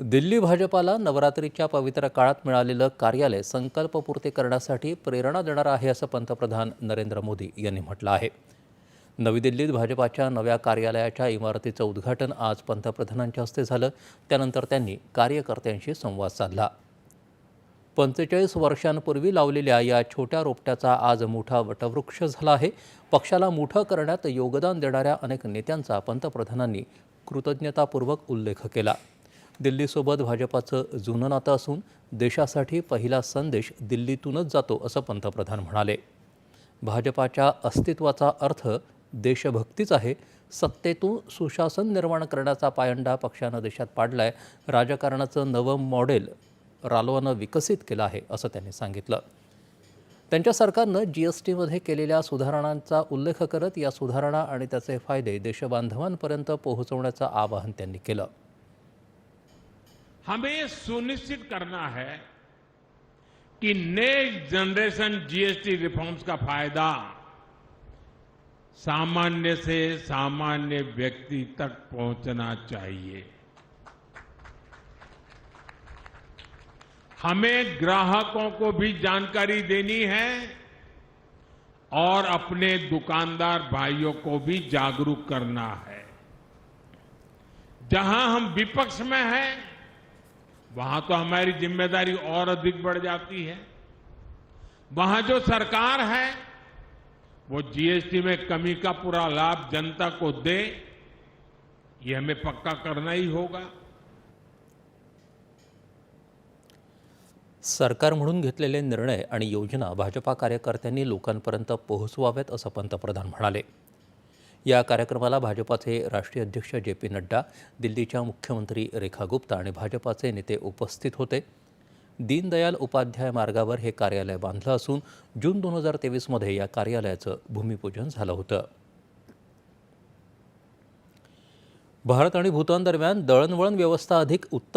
दिल्ली भाजपाला नवरात्रीच्या पवित्र काळात मिळालेलं कार्यालय संकल्पपूर्ती करण्यासाठी प्रेरणा देणारं आहे असं पंतप्रधान नरेंद्र मोदी यांनी म्हटलं आहे. नवी दिल्लीत भाजपाच्या नव्या कार्यालयाच्या इमारतीचं उद्घाटन आज पंतप्रधानांच्या हस्ते झालं. त्यानंतर त्यांनी कार्यकर्त्यांशी संवाद साधला. पंचेचाळीस वर्षांपूर्वी लावलेल्या या छोट्या रोपट्याचा आज मोठा वटवृक्ष झाला आहे. पक्षाला मोठं करण्यात योगदान देणाऱ्या अनेक नेत्यांचा पंतप्रधानांनी कृतज्ञतापूर्वक उल्लेख केला. दिल्लीसोबत भाजपाचं जुनं नातं असून देशासाठी पहिला संदेश दिल्लीतूनच जातो असं पंतप्रधान म्हणाले. भाजपाच्या अस्तित्वाचा अर्थ देशभक्तीच आहे. सत्तेतून सुशासन निर्माण करण्याचा पायंडा पक्षानं देशात पाडलाय. राजकारणाचं नवं मॉडेल रालोआनं विकसित केलं आहे असं त्यांनी सांगितलं. त्यांच्या सरकारनं जी एस टीमध्ये केलेल्या सुधारणांचा उल्लेख करत या सुधारणा आणि त्याचे फायदे देशबांधवांपर्यंत पोहोचवण्याचं आवाहन त्यांनी केलं. हमें सुनिश्चित करना है कि नेक्स्ट जनरेशन जीएसटी रिफॉर्म्स का फ़ायदा सामान्य से सामान्य व्यक्ति तक पहुँचना चाहिए। हमें ग्राहकों को भी जानकारी देनी है और अपने दुकानदार भाइयों को भी जागरूक करना है। जहाँ हम विपक्ष में हैं वहां तो हमारी जिम्मेदारी और अधिक बढ़ जाती है। वहां जो सरकार है वो जीएसटी में कमी का पूरा लाभ जनता को दे ये हमें पक्का करना ही होगा। सरकार म्हणून घेतलेले निर्णय आणि योजना भाजपा कार्यकर्त्यांनी लोकांपर्यंत पोहोचवाव्यात असं पंतप्रधान म्हणाले. या कार्यक्रमाला भाजपाचे राष्ट्रीय अध्यक्ष जे पी नड्डा दिल्लीच्या मुख्यमंत्री रेखा गुप्ता आणि भाजपाचे नेते उपस्थित होते. दीनदयाल उपाध्याय मार्गावर हे कार्यालय बांधलं असून जून दोन हजार तेवीसमध्ये या कार्यालयाचं भूमिपूजन झालं होतं. भारत आणि भूतान दरम्यान दळणवळण व्यवस्था अधिक उत्तम